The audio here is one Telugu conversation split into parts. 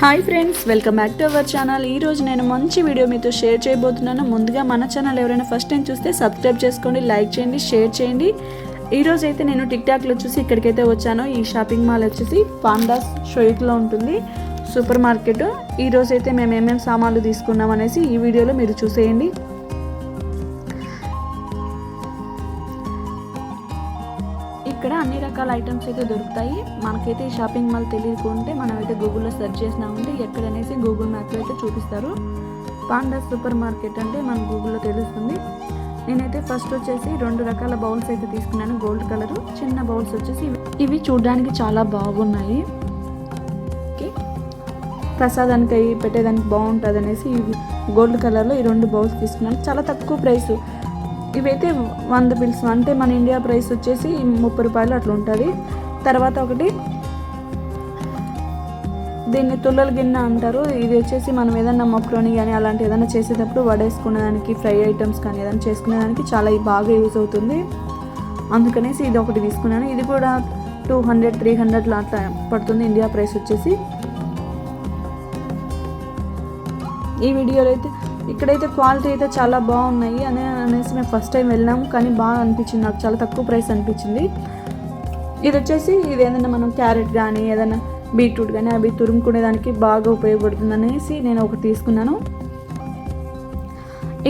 Hi friends welcome back to our channel. ఈ రోజు నేను మంచి వీడియో మీతో షేర్ చేయబోతున్నాను. ముందుగా మన ఛానల్ ఎవరైనా ఫస్ట్ టైం చూస్తే సబ్స్క్రైబ్ చేసుకోండి లైక్ చేయండి షేర్ చేయండి. ఈ రోజు అయితే నేను టిక్ టాక్లో వచ్చేసి ఇక్కడికైతే వచ్చాను. ఈ షాపింగ్ మాల్ వచ్చేసి పాండాస్ షోయిక్లో ఉంటుంది సూపర్ మార్కెట్. ఈ రోజైతే మేము ఏమేమి సామాన్లు తీసుకున్నాం అనేసి ఈ వీడియోలో మీరు చూసేయండి. ఇక్కడ అన్ని రకాల ఐటమ్స్ అయితే దొరుకుతాయి. మనకైతే ఈ షాపింగ్ మాల్ తెలియకుంటే మనం అయితే గూగుల్లో సెర్చ్ చేసినా చేసినామంటే ఎక్కడనేసి గూగుల్ మ్యాప్లో అయితే చూపిస్తారు. పాండా సూపర్ మార్కెట్ అంటే మన గూగుల్లో తెలుస్తుంది. నేనైతే ఫస్ట్ వచ్చేసి రెండు రకాల బౌల్స్ అయితే తీసుకున్నాను గోల్డ్ కలర్ చిన్న బౌల్స్ వచ్చేసి ఇవి- చూడడానికి చాలా బాగున్నాయి. ప్రసాదానికి అవి పెట్టేదానికి బాగుంటుంది అనేసి గోల్డ్ కలర్లో ఈ రెండు బౌల్స్ తీసుకున్నాను. చాలా తక్కువ ప్రైస్ ఇవైతే వంద బిల్స్ అంటే మన ఇండియా ప్రైస్ వచ్చేసి ముప్పై రూపాయలు అట్లా ఉంటుంది. తర్వాత ఒకటి దీన్ని తుల్లల గిన్నె అంటారు. ఇది వచ్చేసి మనం ఏదైనా మక్రోని కానీ అలాంటి ఏదైనా చేసేటప్పుడు వడేసుకునేదానికి ఫ్రై ఐటమ్స్ కానీ ఏదైనా చేసుకునేదానికి చాలా బాగా యూజ్ అవుతుంది. అందుకనేసి ఇది ఒకటి తీసుకున్నాను. ఇది కూడా టూ హండ్రెడ్ త్రీ హండ్రెడ్లో అట్లా పడుతుంది ఇండియా ప్రైస్ వచ్చేసి. ఈ వీడియోలో అయితే ఇక్కడైతే క్వాలిటీ అయితే చాలా బాగున్నాయి అని అనేసి మేము ఫస్ట్ టైం వెళ్ళాము కానీ బాగా అనిపించింది. నాకు చాలా తక్కువ ప్రైస్ అనిపించింది. ఇది వచ్చేసి ఇది ఏదైనా మనం క్యారెట్ కానీ ఏదైనా బీట్రూట్ కానీ అవి తురుముకునేదానికి బాగా ఉపయోగపడుతుంది అనేసి నేను ఒకటి తీసుకున్నాను.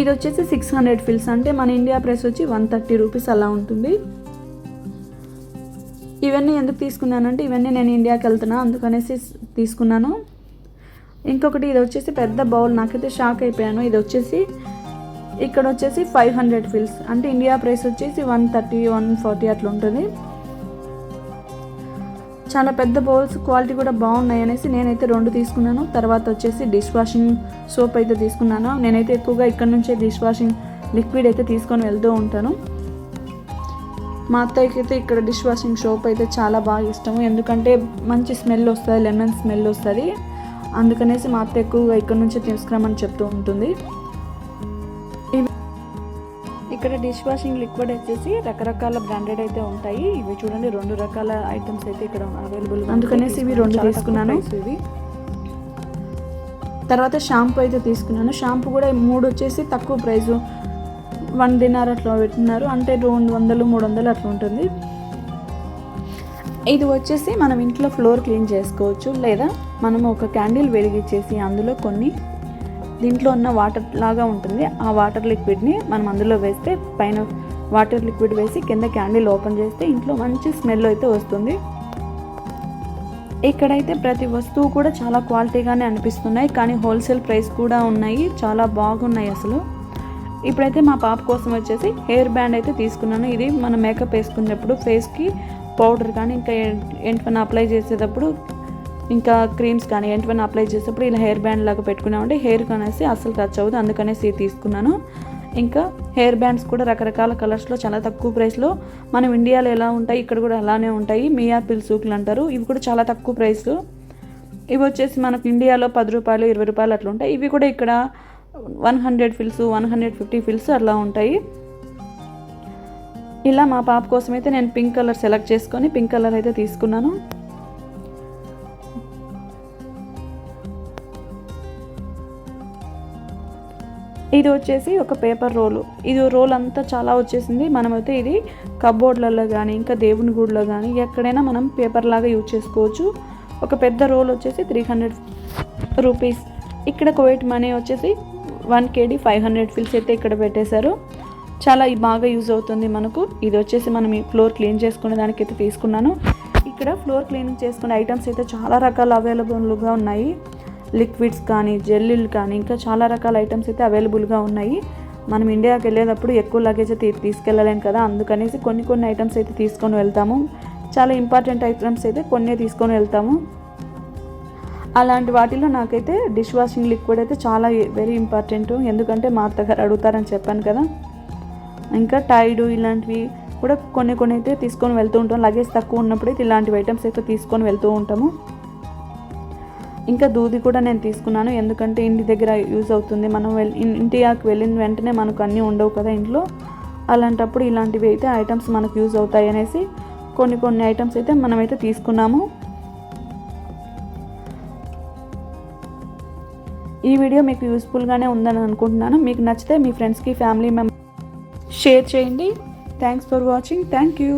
ఇది వచ్చేసి సిక్స్ హండ్రెడ్ ఫిల్స్. అంటే మన ఇండియా ప్రైస్ వచ్చి వన్ థర్టీ రూపీస్ అలా ఉంటుంది. ఇవన్నీ ఎందుకు తీసుకున్నానంటే ఇవన్నీ నేను ఇండియాకి వెళ్తున్నా అందుకనేసి తీసుకున్నాను. ఇంకొకటి ఇది వచ్చేసి పెద్ద బౌల్. నాకైతే షాక్ అయిపోయాను. ఇది వచ్చేసి ఇక్కడ వచ్చేసి ఫైవ్ హండ్రెడ్ ఫిల్స్. అంటే ఇండియా ప్రైస్ వచ్చేసి వన్ థర్టీ వన్ ఫార్టీ అట్లా ఉంటుంది. చాలా పెద్ద బౌల్స్ క్వాలిటీ కూడా బాగున్నాయి అనేసి నేనైతే రెండు తీసుకున్నాను. తర్వాత వచ్చేసి డిష్ వాషింగ్ సోప్ అయితే తీసుకున్నాను. నేనైతే ఎక్కువగా ఇక్కడ నుంచే డిష్ వాషింగ్ లిక్విడ్ అయితే తీసుకొని వెళ్తూ ఉంటాను. మా అత్తయ్యకి అయితే ఇక్కడ డిష్ వాషింగ్ సోప్ అయితే చాలా బాగా ఇష్టము. ఎందుకంటే మంచి స్మెల్ వస్తుంది లెమన్ స్మెల్ వస్తుంది. అందుకనేసి మా అత్త ఎక్కువగా ఇక్కడ నుంచే తీసుకురామని చెప్తూ ఉంటుంది. ఇక్కడ డిష్ వాషింగ్ లిక్విడ్ వచ్చేసి రకరకాల బ్రాండెడ్ అయితే ఉంటాయి. ఇవి చూడండి రెండు రకాల ఐటమ్స్ అయితే ఇక్కడ అవైలబుల్ అందుకనేసి ఇవి రెండు తీసుకున్నాను. ఇవి. తర్వాత షాంపూ అయితే తీసుకున్నాను. షాంపూ కూడా మూడు వచ్చేసి తక్కువ ప్రైస్. వన్ డిన్నర్ అట్లా పెట్టినారు అంటే రెండు వందలు మూడు వందలు అట్లా ఉంటుంది. ఇది వచ్చేసి మనం ఇంట్లో ఫ్లోర్ క్లీన్ చేసుకోవచ్చు లేదా మనం ఒక క్యాండిల్ వెలిగించేసి అందులో కొన్ని దీంట్లో ఉన్న వాటర్ లాగా ఉంటుంది. ఆ వాటర్ లిక్విడ్ని మనం అందులో వేస్తే పైన వాటర్ లిక్విడ్ వేసి కింద క్యాండిల్ ఓపెన్ చేస్తే ఇంట్లో మంచి స్మెల్ అయితే వస్తుంది. ఇక్కడైతే ప్రతి వస్తువు కూడా చాలా క్వాలిటీగానే అనిపిస్తున్నాయి కానీ హోల్సేల్ ప్రైస్ కూడా ఉన్నాయి. చాలా బాగున్నాయి అసలు. ఇప్పుడైతే మా పాప కోసం వచ్చేసి హెయిర్ బ్యాండ్ అయితే తీసుకున్నాను. ఇది మనం మేకప్ వేసుకునేటప్పుడు ఫేస్కి పౌడర్ కానీ ఇంకా ఎంట్వన్ అప్లై చేసేటప్పుడు ఇంకా క్రీమ్స్ కానీ ఎంట్వన్ అప్లై చేసేటప్పుడు ఇలా హెయిర్ బ్యాండ్ లాగా పెట్టుకున్నామంటే హెయిర్ కనేసి అసలు టచ్ అవ్వదు. అందుకనేసి తీసుకున్నాను. ఇంకా హెయిర్ బ్యాండ్స్ కూడా రకరకాల కలర్స్లో చాలా తక్కువ ప్రైస్లో మనం ఇండియాలో ఎలా ఉంటాయి ఇక్కడ కూడా అలానే ఉంటాయి. మియాపిల్ సూకులు అంటారు. ఇవి కూడా చాలా తక్కువ ప్రైస్ ఇవి వచ్చేసి మనకు ఇండియాలో పది రూపాయలు ఇరవై రూపాయలు అట్లా ఉంటాయి. ఇవి కూడా ఇక్కడ one hundred fils one hundred fifty fils అట్లా ఉంటాయి. ఇలా మా పాప కోసం అయితే నేను పింక్ కలర్ సెలెక్ట్ చేసుకొని పింక్ కలర్ అయితే తీసుకున్నాను. ఇది వచ్చేసి ఒక పేపర్ రోలు. ఇది రోల్ అంతా చాలా వచ్చేసింది. మనమైతే ఇది కబోర్డ్లలో కానీ ఇంకా దేవుని గుడిలో కానీ ఎక్కడైనా మనం పేపర్ లాగా యూజ్ చేసుకోవచ్చు. ఒక పెద్ద రోల్ వచ్చేసి త్రీ హండ్రెడ్ రూపీస్. ఇక్కడ కోవిట్ మనీ వచ్చేసి one KD five hundred fils అయితే ఇక్కడ పెట్టేశారు. చాలా బాగా యూజ్ అవుతుంది మనకు. ఇది వచ్చేసి మనం ఈ ఫ్లోర్ క్లీన్ చేసుకునే దానికైతే తీసుకున్నాను. ఇక్కడ ఫ్లోర్ క్లీనింగ్ చేసుకునే ఐటమ్స్ అయితే చాలా రకాల అవైలబుల్గా ఉన్నాయి. లిక్విడ్స్ కానీ జెల్లీలు కానీ ఇంకా చాలా రకాల ఐటమ్స్ అయితే అవైలబుల్గా ఉన్నాయి. మనం ఇండియాకి వెళ్ళేటప్పుడు ఎక్కువ లగేజ్ అయితే తీసుకెళ్ళలేం కదా. అందుకనేసి కొన్ని కొన్ని ఐటమ్స్ అయితే తీసుకొని వెళ్తాము. చాలా ఇంపార్టెంట్ ఐటమ్స్ అయితే కొన్ని తీసుకొని వెళ్తాము. అలాంటి వాటిలో నాకైతే డిష్ వాషింగ్ లిక్విడ్ అయితే చాలా వెరీ ఇంపార్టెంట్ ఎందుకంటే మా అత్తగారు అడుగుతారని చెప్పాను కదా. ఇంకా టైడు ఇలాంటివి కూడా కొన్ని కొన్ని అయితే తీసుకొని వెళ్తూ ఉంటాం. లగేజ్ తక్కువ ఉన్నప్పుడు అయితే ఇలాంటివి ఐటమ్స్ అయితే తీసుకొని వెళ్తూ ఉంటాము. ఇంకా దూది కూడా నేను తీసుకున్నాను. ఎందుకంటే ఇంటి దగ్గర యూజ్ అవుతుంది. మనం వెల్ ఇన్- ఇంటియాకి వెళ్ళిన వెంటనే మనకు అన్నీ ఉండవు కదా ఇంట్లో. అలాంటప్పుడు ఇలాంటివి అయితే ఐటమ్స్ మనకు యూజ్ అవుతాయి అనేసి కొన్ని కొన్ని ఐటమ్స్ అయితే మనమైతే తీసుకున్నాము. ఈ వీడియో మీకు యూస్ఫుల్గానే ఉందని అనుకుంటున్నాను. మీకు నచ్చితే మీ ఫ్రెండ్స్కి ఫ్యామిలీ మెంబర్ షేర్ చేయండి. Thanks for watching thank you